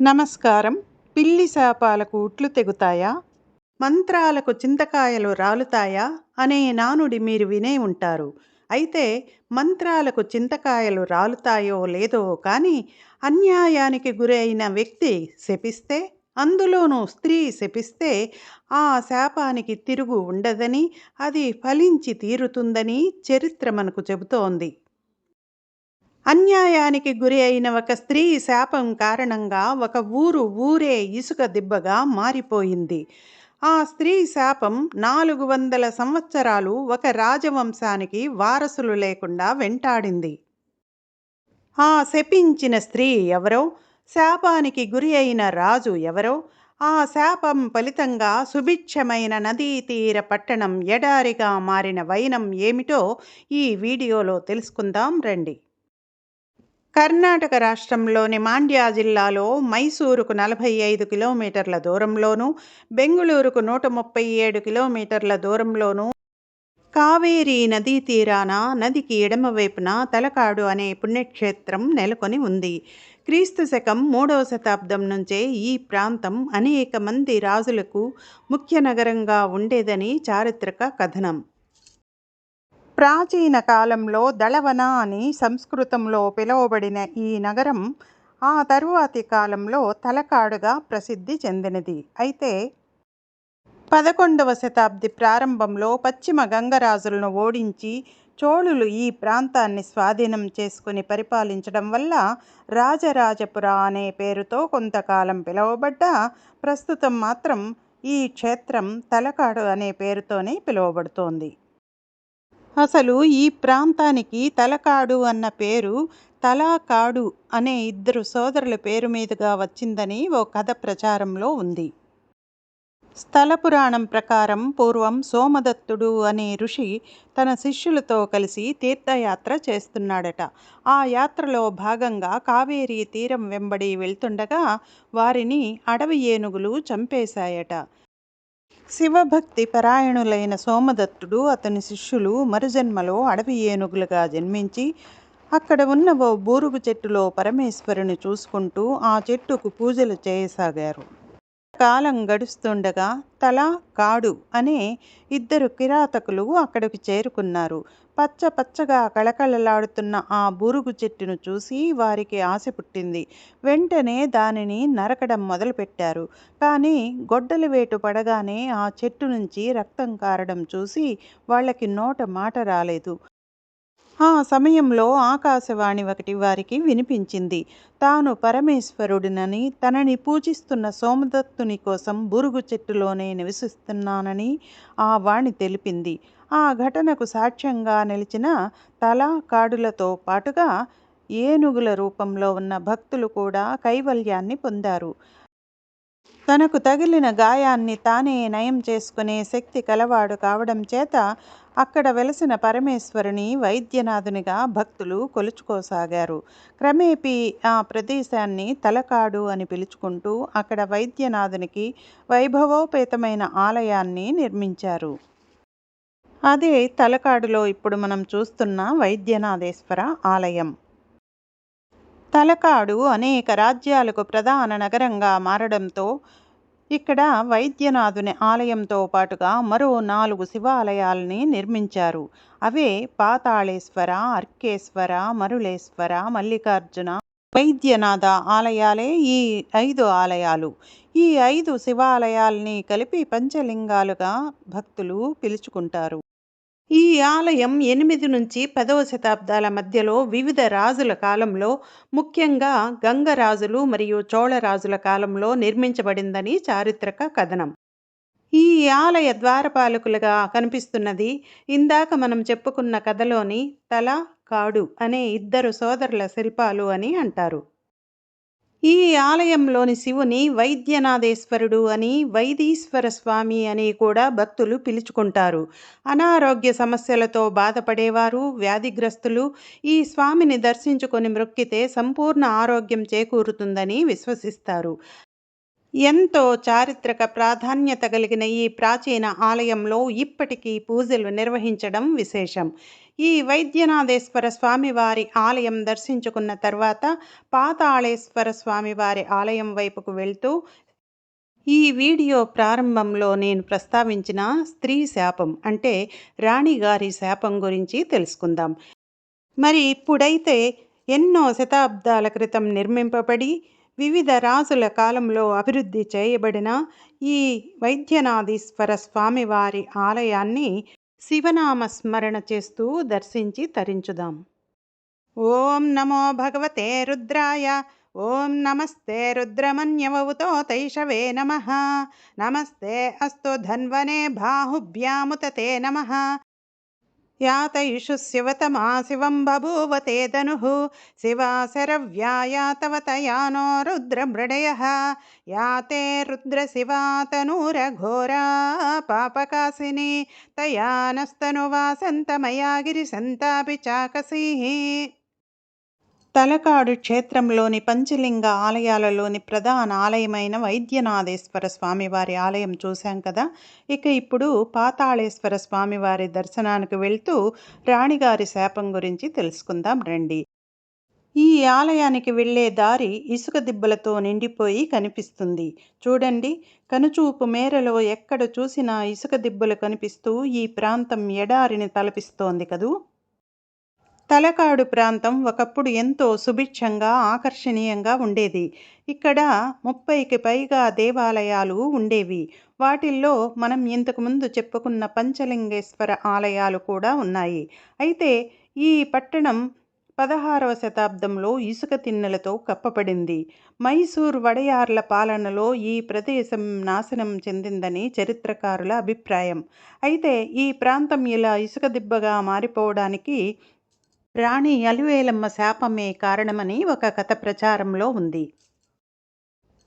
నమస్కారం. పిల్లి శాపాలకు ఉట్లు తెగుతాయా? మంత్రాలకు చింతకాయలు రాలుతాయా? అనే నానుడి మీరు వినే ఉంటారు. అయితే మంత్రాలకు చింతకాయలు రాలుతాయో లేదో కానీ అన్యాయానికి గురైన వ్యక్తి శపిస్తే అందులోనూ స్త్రీ శపిస్తే ఆ శాపానికి తిరుగు ఉండదని అది ఫలించి తీరుతుందని చరిత్ర మనకు చెబుతోంది. అన్యాయానికి గురి అయిన ఒక స్త్రీ శాపం కారణంగా ఒక ఊరు ఊరే ఇసుక దిబ్బగా మారిపోయింది. ఆ స్త్రీ శాపం నాలుగు వందల సంవత్సరాలు ఒక రాజవంశానికి వారసులు లేకుండా వెంటాడింది. ఆ శపించిన స్త్రీ ఎవరో శాపానికి గురి అయిన రాజు ఎవరో ఆ శాపం ఫలితంగా సుభిక్షమైన నదీ తీర పట్టణం ఎడారిగా మారిన వైనం ఏమిటో ఈ వీడియోలో తెలుసుకుందాం రండి. కర్ణాటక రాష్ట్రంలోని మాండ్యా జిల్లాలో మైసూరుకు నలభై ఐదు కిలోమీటర్ల దూరంలోనూ బెంగుళూరుకు నూట ముప్పై ఏడు కిలోమీటర్ల దూరంలోనూ కావేరీ నదీ తీరాన నదికి ఎడమవైపున తలకాడు అనే పుణ్యక్షేత్రం నెలకొని ఉంది. క్రీస్తు శకం మూడవ శతాబ్దం నుంచే ఈ ప్రాంతం అనేక మంది రాజులకు ముఖ్య నగరంగా ఉండేదని చారిత్రక కథనం. ప్రాచీన కాలంలో దళవన అని సంస్కృతంలో పిలువబడిన ఈ నగరం ఆ తరువాతి కాలంలో తలకాడుగా ప్రసిద్ధి చెందినది. అయితే పదకొండవ శతాబ్ది ప్రారంభంలో పశ్చిమ గంగరాజులను ఓడించి చోళులు ఈ ప్రాంతాన్ని స్వాధీనం చేసుకుని పరిపాలించడం వల్ల రాజరాజపుర అనే పేరుతో కొంతకాలం పిలువబడ్డ ప్రస్తుతం మాత్రం ఈ క్షేత్రం తలకాడు అనే పేరుతోనే పిలువబడుతోంది. అసలు ఈ ప్రాంతానికి తలకాడు అన్న పేరు తలాకాడు అనే ఇద్దరు సోదరుల పేరు మీదుగా వచ్చిందని ఓ కథ ప్రచారంలో ఉంది. స్థల పురాణం ప్రకారం పూర్వం సోమదత్తుడు అనే ఋషి తన శిష్యులతో కలిసి తీర్థయాత్ర చేస్తున్నాడట. ఆ యాత్రలో భాగంగా కావేరీ తీరం వెంబడి వెళ్తుండగా వారిని అడవి ఏనుగులు చంపేశాయట. శివభక్తి పరాయణులైన సోమదత్తుడు అతని శిష్యులు మరుజన్మలో అడవి ఏనుగులుగా జన్మించి అక్కడ ఉన్న ఓ బూరుగు చెట్టులో పరమేశ్వరుని చూసుకుంటూ ఆ చెట్టుకు పూజలు చేయసాగారు. కాలం గడుస్తుండగా తల కాడు అనే ఇద్దరు కిరాతకులు అక్కడికి చేరుకున్నారు. పచ్చ పచ్చగా కళకళలాడుతున్న ఆ బూరుగు చెట్టును చూసి వారికి ఆశ పుట్టింది. వెంటనే దానిని నరకడం మొదలుపెట్టారు. కానీ గొడ్డలి వేటు పడగానే ఆ చెట్టు నుంచి రక్తం కారడం చూసి వాళ్ళకి నోట మాట రాలేదు. ఆ సమయంలో ఆకాశవాణి ఒకటి వారికి వినిపించింది. తాను పరమేశ్వరుడినని తనని పూజిస్తున్న సోమదత్తుని కోసం బురుగు చెట్టులోనే నివసిస్తున్నానని ఆ వాణి తెలిపింది. ఆ ఘటనకు సాక్ష్యంగా నిలిచిన తల కాడులతో పాటుగా ఏనుగుల రూపంలో ఉన్న భక్తులు కూడా కైవల్యాన్ని పొందారు. తనకు తగిలిన గాయాన్ని తానే నయం చేసుకునే శక్తి కలవాడు కావడం చేత అక్కడ వెలసిన పరమేశ్వరుని వైద్యనాథునిగా భక్తులు కొలుచుకోసాగారు. క్రమేపీ ఆ ప్రదేశాన్ని తలకాడు అని పిలుచుకుంటూ అక్కడ వైద్యనాథునికి వైభవోపేతమైన ఆలయాన్ని నిర్మించారు. అదే తలకాడులో ఇప్పుడు మనం చూస్తున్న వైద్యనాథేశ్వర ఆలయం. తలకాడు అనేక రాజ్యాలకు ప్రధాన నగరంగా మారడంతో ఇక్కడ వైద్యనాథుని ఆలయంతో పాటుగా మరో నాలుగు శివాలయాల్ని నిర్మించారు. అవే పాతాళేశ్వర అర్కేశ్వర మరుళేశ్వర మల్లికార్జున వైద్యనాథ ఆలయాలే ఈ ఐదు ఆలయాలు. ఈ ఐదు శివాలయాల్ని కలిపి పంచలింగాలుగా భక్తులు పిలుచుకుంటారు. ఈ ఆలయం ఎనిమిది నుంచి పదవ శతాబ్దాల మధ్యలో వివిధ రాజుల కాలంలో ముఖ్యంగా గంగరాజులు మరియు చోళరాజుల కాలంలో నిర్మించబడిందని చారిత్రక కథనం. ఈ ఆలయ ద్వారపాలకులుగా కనిపిస్తున్నది ఇందాక మనం చెప్పుకున్న కథలోని తల కాడు అనే ఇద్దరు సోదరుల శిల్పాలు అని అంటారు. ఈ ఆలయంలోని శివుని వైద్యనాథేశ్వరుడు అని వైదీశ్వర స్వామి అని కూడా భక్తులు పిలుచుకుంటారు. అనారోగ్య సమస్యలతో బాధపడేవారు వ్యాధిగ్రస్తులు ఈ స్వామిని దర్శించుకొని మృక్కితే సంపూర్ణ ఆరోగ్యం చేకూరుతుందని విశ్వసిస్తారు. ఎంతో చారిత్రక ప్రాధాన్యత కలిగిన ఈ ప్రాచీన ఆలయంలో ఇప్పటికీ పూజలు నిర్వహించడం విశేషం. ఈ వైద్యనాథేశ్వర స్వామివారి ఆలయం దర్శించుకున్న తర్వాత పాతాళేశ్వర స్వామివారి ఆలయం వైపుకు వెళ్తూ ఈ వీడియో ప్రారంభంలో నేను ప్రస్తావించిన స్త్రీ శాపం అంటే రాణిగారి శాపం గురించి తెలుసుకుందాం. మరి ఇప్పుడైతే ఎన్నో శతాబ్దాల క్రితం నిర్మింపబడి వివిధ రాజుల కాలంలో అభివృద్ధి చేయబడిన ఈ వైద్యనాథీశ్వర స్వామివారి ఆలయాన్ని శివనామస్మరణ చేస్తూ దర్శించి తరించుదాం. ఓం నమో భగవతే రుద్రాయ ఓం నమస్తే రుద్రమన్యవవుతో తైషవే నమ నమస్తే అస్తు ధన్వనే బాహుభ్యాముతతే నమ. या शिवं बभूव ते धनुः। शिवा शरव्या या तया नो रुद्रमृडयः या ते रुद्रशिवातनूरघोरापापकासिनी तया नस्तनु वा सन्तमया गिरिशन्तापि चाकसीः తలకాడు క్షేత్రంలోని పంచలింగ ఆలయాలలోని ప్రధాన ఆలయమైన వైద్యనాథేశ్వర స్వామివారి ఆలయం చూశాం కదా. ఇక ఇప్పుడు పాతాళేశ్వర స్వామివారి దర్శనానికి వెళ్తూ రాణిగారి శాపం గురించి తెలుసుకుందాం రండి. ఈ ఆలయానికి వెళ్ళే దారి ఇసుక దిబ్బలతో నిండిపోయి కనిపిస్తుంది. చూడండి కనుచూపు మేరలో ఎక్కడ చూసినా ఇసుక దిబ్బలు కనిపిస్తూ ఈ ప్రాంతం ఎడారిని తలపిస్తోంది కదూ. తలకాడు ప్రాంతం ఒకప్పుడు ఎంతో సుభిక్షంగా ఆకర్షణీయంగా ఉండేది. ఇక్కడ ముప్పైకి పైగా దేవాలయాలు ఉండేవి. వాటిల్లో మనం ఇంతకుముందు చెప్పుకున్న పంచలింగేశ్వర ఆలయాలు కూడా ఉన్నాయి. అయితే ఈ పట్టణం పదహారవ శతాబ్దంలో ఇసుక తిన్నెలతో కప్పబడింది. మైసూర్ వడయార్ల పాలనలో ఈ ప్రదేశం నాశనం చెందిందని చరిత్రకారుల అభిప్రాయం. అయితే ఈ ప్రాంతం ఇలా ఇసుక దిబ్బగా మారిపోవడానికి రాణి అలివేలమ్మ శాపమే కారణమని ఒక కథ ప్రచారంలో ఉంది.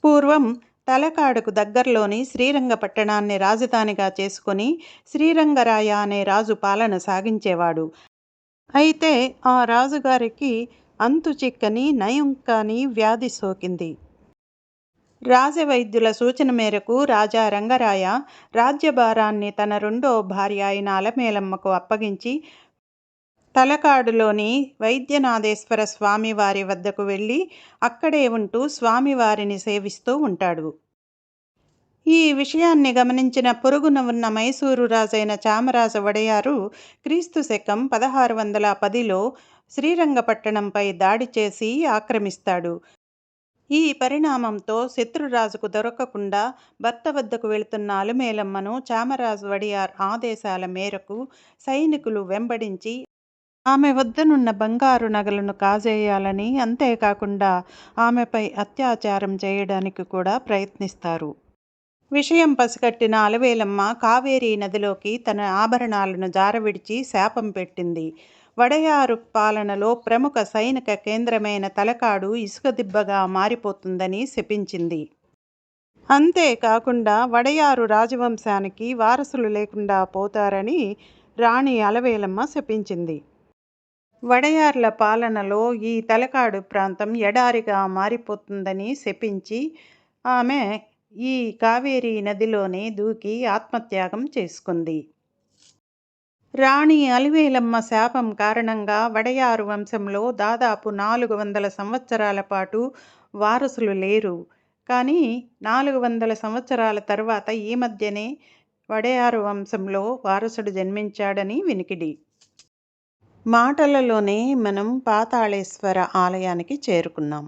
పూర్వం తలకాడుకు దగ్గరలోని శ్రీరంగపట్టణాన్ని రాజధానిగా చేసుకొని శ్రీరంగరాయ అనే రాజు పాలన సాగించేవాడు. అయితే ఆ రాజుగారికి అంతు చిక్కని నయం కాని వ్యాధి సోకింది. రాజవైద్యుల సూచన మేరకు రాజా రంగరాయ రాజ్యభారాన్ని తన రెండో భార్య అయిన అలమేలమ్మకు అప్పగించి తలకాడులోని వైద్యనాథేశ్వర స్వామివారి వద్దకు వెళ్ళి అక్కడే ఉంటూ స్వామివారిని సేవిస్తూ ఉంటాడు. ఈ విషయాన్ని గమనించిన పొరుగున ఉన్న మైసూరు రాజైన చామరాజ వడయారు క్రీస్తు శకం పదహారు వందల పదిలో శ్రీరంగపట్టణంపై దాడి చేసి ఆక్రమిస్తాడు. ఈ పరిణామంతో శత్రురాజుకు దొరకకుండా భర్త వద్దకు వెళుతున్న అలుమేలమ్మను చామరాజు వడియార్ ఆదేశాల మేరకు సైనికులు వెంబడించి ఆమె వద్దనున్న బంగారు నగలను కాజేయాలని అంతేకాకుండా ఆమెపై అత్యాచారం చేయడానికి కూడా ప్రయత్నిస్తారు. విషయం పసిగట్టిన అలవేలమ్మ కావేరీ నదిలోకి తన ఆభరణాలను జారవిడిచి శాపం పెట్టింది. వడయారు పాలనలో ప్రముఖ సైనిక కేంద్రమైన తలకాడు ఇసుక దిబ్బగా మారిపోతుందని శపించింది. అంతేకాకుండా వడయారు రాజవంశానికి వారసులు లేకుండా పోతారని రాణి అలవేలమ్మ శపించింది. వడయార్ల పాలనలో ఈ తలకాడు ప్రాంతం ఎడారిగా మారిపోతుందని శపించి ఆమె ఈ కావేరీ నదిలోనే దూకి ఆత్మత్యాగం చేసుకుంది. రాణి అలివేలమ్మ శాపం కారణంగా వడయారు వంశంలో దాదాపు నాలుగు వందల సంవత్సరాల పాటు వారసులు లేరు. కానీ నాలుగు వందల సంవత్సరాల తర్వాత ఈ మధ్యనే వడయారు వంశంలో వారసుడు జన్మించాడని వినికిడి. మాటలలోనే మనం పాతాళేశ్వర ఆలయానికి చేరుకున్నాం.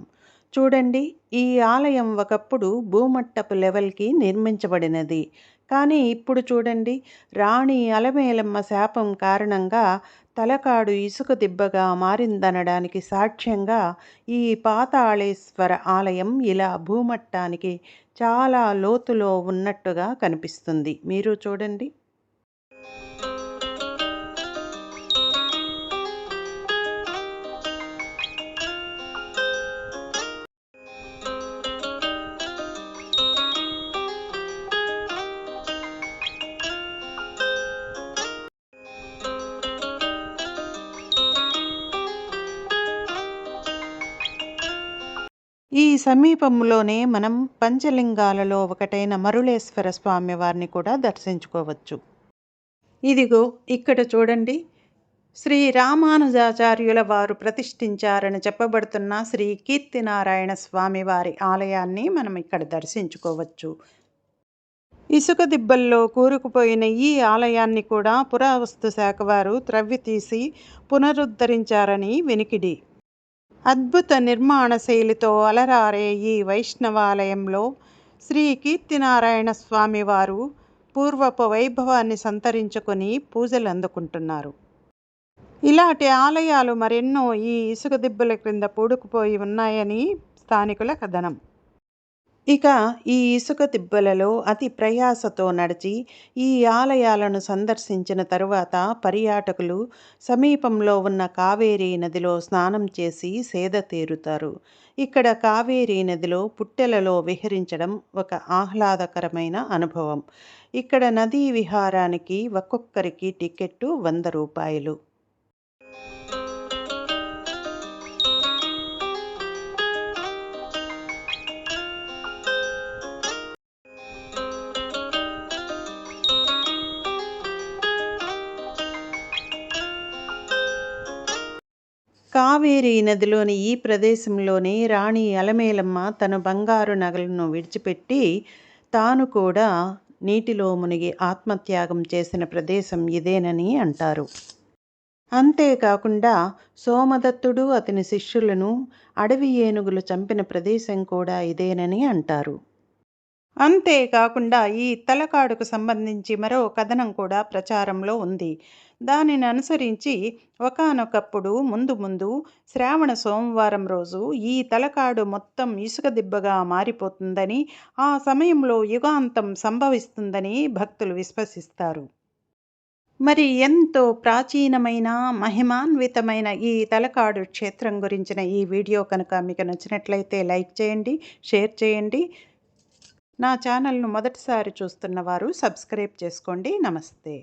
చూడండి ఈ ఆలయం ఒకప్పుడు భూమట్టపు లెవెల్కి నిర్మించబడినది. కానీ ఇప్పుడు చూడండి రాణి అలమేలమ్మ శాపం కారణంగా తలకాడు ఇసుక దిబ్బగా మారిందనడానికి సాక్ష్యంగా ఈ పాతాళేశ్వర ఆలయం ఇలా భూమట్టానికి చాలా లోతులో ఉన్నట్టుగా కనిపిస్తుంది. మీరు చూడండి. సమీపంలోనే మనం పంచలింగాలలో ఒకటైన మరుళేశ్వర స్వామి వారిని కూడా దర్శించుకోవచ్చు. ఇదిగో ఇక్కడ చూడండి. శ్రీ రామానుజాచార్యుల వారు ప్రతిష్ఠించారని చెప్పబడుతున్న శ్రీ కీర్తినారాయణ స్వామి వారి ఆలయాన్ని మనం ఇక్కడ దర్శించుకోవచ్చు. ఇసుక దిబ్బల్లో కూరుకుపోయిన ఈ ఆలయాన్ని కూడా పురావస్తు శాఖ వారు త్రవ్వి తీసి పునరుద్ధరించారని వెనికిడి. అద్భుత నిర్మాణ శైలితో అలరారే ఈ వైష్ణవాలయంలో శ్రీ కీర్తినారాయణ స్వామి వారు పూర్వపు వైభవాన్ని సంతరించుకొని పూజలు అందుకుంటున్నారు. ఇలాంటి ఆలయాలు మరెన్నో ఈ ఇసుక దిబ్బల క్రింద పూడుకుపోయి ఉన్నాయని స్థానికుల కథనం. ఇక ఈ ఇసుక దిబ్బలలో అతి ప్రయాసతో నడిచి ఈ ఆలయాలను సందర్శించిన తరువాత పర్యాటకులు సమీపంలో ఉన్న కావేరీ నదిలో స్నానం చేసి సేద తీరుతారు. ఇక్కడ కావేరీ నదిలో పుట్టెలలో విహరించడం ఒక ఆహ్లాదకరమైన అనుభవం. ఇక్కడ నదీ విహారానికి ఒక్కొక్కరికి టికెట్టు వంద రూపాయలు. కావేరీ నదిలోని ఈ ప్రదేశంలోనే రాణి అలమేలమ్మ తన బంగారు నగలను విడిచిపెట్టి తాను కూడా నీటిలో మునిగి ఆత్మత్యాగం చేసిన ప్రదేశం ఇదేనని అంటారు. అంతేకాకుండా సోమదత్తుడు అతని శిష్యులను అడవి ఏనుగులు చంపిన ప్రదేశం కూడా ఇదేనని అంటారు. అంతేకాకుండా ఈ తలకాడుకు సంబంధించి మరో కథనం కూడా ప్రచారంలో ఉంది. దానిని అనుసరించి ఒకానొకప్పుడు ముందు ముందు శ్రావణ సోమవారం రోజు ఈ తలకాడు మొత్తం ఇసుక దిబ్బగా మారిపోతుందని ఆ సమయంలో యుగాంతం సంభవిస్తుందని భక్తులు విశ్వసిస్తారు. మరి ఎంతో ప్రాచీనమైన మహిమాన్వితమైన ఈ తలకాడు క్షేత్రం గురించిన ఈ వీడియో కనుక మీకు నచ్చినట్లయితే లైక్ చేయండి షేర్ చేయండి. నా ఛానల్ను మొదటిసారి చూస్తున్న వారు సబ్స్క్రైబ్ చేసుకోండి. నమస్తే.